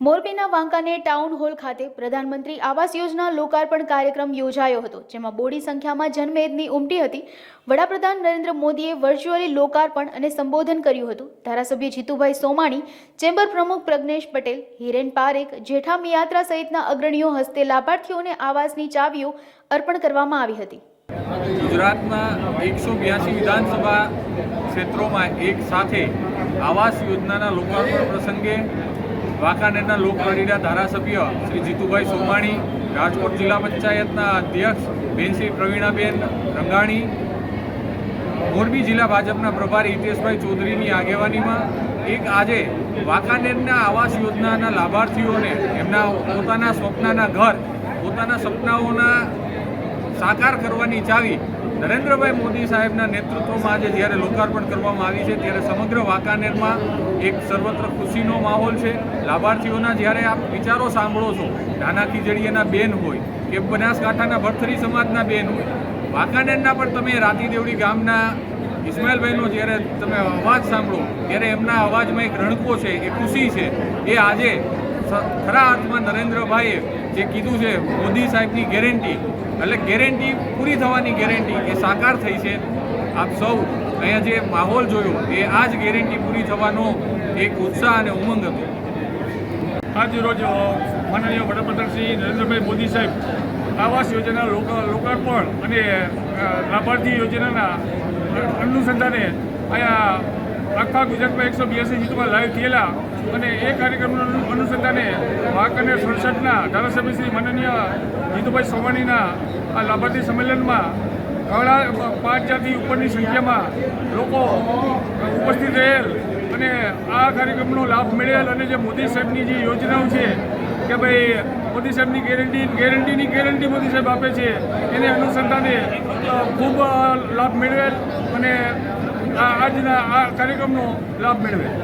મોરબીના Wankaner town hall ખાતે પ્રધાનમંત્રી આવાસ યોજના લોકાર્પણ કાર્યક્રમ યોજાયો હતો, જેમાં બોડી સંખ્યામાં જનમેદની ઉમટી હતી. વડાપ્રધાન નરેન્દ્ર મોદીએ વર્ચ્યુઅલી લોકાર્પણ અને સંબોધન કર્યું હતું. ધારાસભ્ય જીતુભાઈ સોમાણી, ચેમ્બર પ્રમુખ પ્રજ્ઞેશ પટેલ, હિરેન પારેખ, જેઠા મિયાત્રા સહિતના અગ્રણીઓ હસ્તે લાભાર્થીઓને આવાસની ચાવીઓ અર્પણ કરવામાં આવી હતી. ગુજરાતના એકસો બ્યાસી વિધાનસભા ક્ષેત્રોમાં એક સાથે આવાસ યોજનાના લોકાર્પણ પ્રસંગે વાંકાનેરના લોકલાડીના ધારાસભ્ય શ્રી જીતુભાઈ સોમાણી, રાજકોટ જિલ્લા પંચાયતના અધ્યક્ષ બેનશ્રી પ્રવીણાબેન રંગાણી, મોરબી જિલ્લા ભાજપના પ્રભારી હિતેશભાઈ ચૌધરીની આગેવાનીમાં એક આજે વાંકાનેરના આવાસ યોજનાના લાભાર્થીઓને એમના પોતાના સ્વપ્નના ઘર, પોતાના સપનાઓના સાકાર કરવાની ચાવી નરેન્દ્રભાઈ મોદી સાહેબના નેતૃત્વમાં આજે જ્યારે લોકાર્પણ કરવામાં આવી છે, ત્યારે સમગ્ર વાંકાનેરમાં એક સર્વત્ર ખુશીનો માહોલ છે. લાભાર્થીઓના જ્યારે આપ વિચારો સાંભળો છો નાના ખીજડીયાના બેન હોય કે બનાસકાંઠાના ભરથરી સમાજના બેન હોય, વાંકાનેરના પણ તમે રાતીદેવડી ગામના ઇસ્માઇલભાઈનો જ્યારે તમે અવાજ સાંભળો, ત્યારે એમના અવાજમાં એક રણકો છે, એ ખુશી છે. એ આજે ખરા અર્થમાં નરેન્દ્રભાઈએ જે કીધું છે, મોદી સાહેબની ગેરંટી એટલે ગેરંટી પૂરી થવાની ગેરંટી એ સાકાર થઈ છે. આપ સૌ અહીંયા જે માહોલ જોયો, એ આ જ ગેરંટી પૂરી થવાનો એક ઉત્સાહ અને ઉમંગ હતો. આજ રોજ માનનીય વડાપ્રધાન શ્રી નરેન્દ્રભાઈ મોદી સાહેબ આવાસ યોજના લોક- લોકાર્પણ અને લાભાર્થી યોજનાના અનુસંધાને અહીંયા આખા ગુજરાતમાં એકસો બ્યાસી જીતમાં લાઈવ થયેલા અને એ કાર્યક્રમના અનુસંધાને વાક અને સંસદના ધારાસભ્ય શ્રી માનનીય જીતુભાઈ સોમાણીના આ લાભાર્થી સંમેલનમાં ઘણા પાંચ હજારથી ઉપરની સંખ્યામાં લોકો ઉપસ્થિત રહેલ અને આ કાર્યક્રમનો લાભ મળેલ અને જે મોદી સાહેબની જે યોજનાઓ છે કે ભાઈ મોદી સાહેબની ગેરંટી, ગેરંટીની ગેરંટી મોદી સાહેબ આપે છે, એને અનુસંધાને ખૂબ લાભ મેળવેલ અને આજના આ કાર્યક્રમનો લાભ મેળવેલ.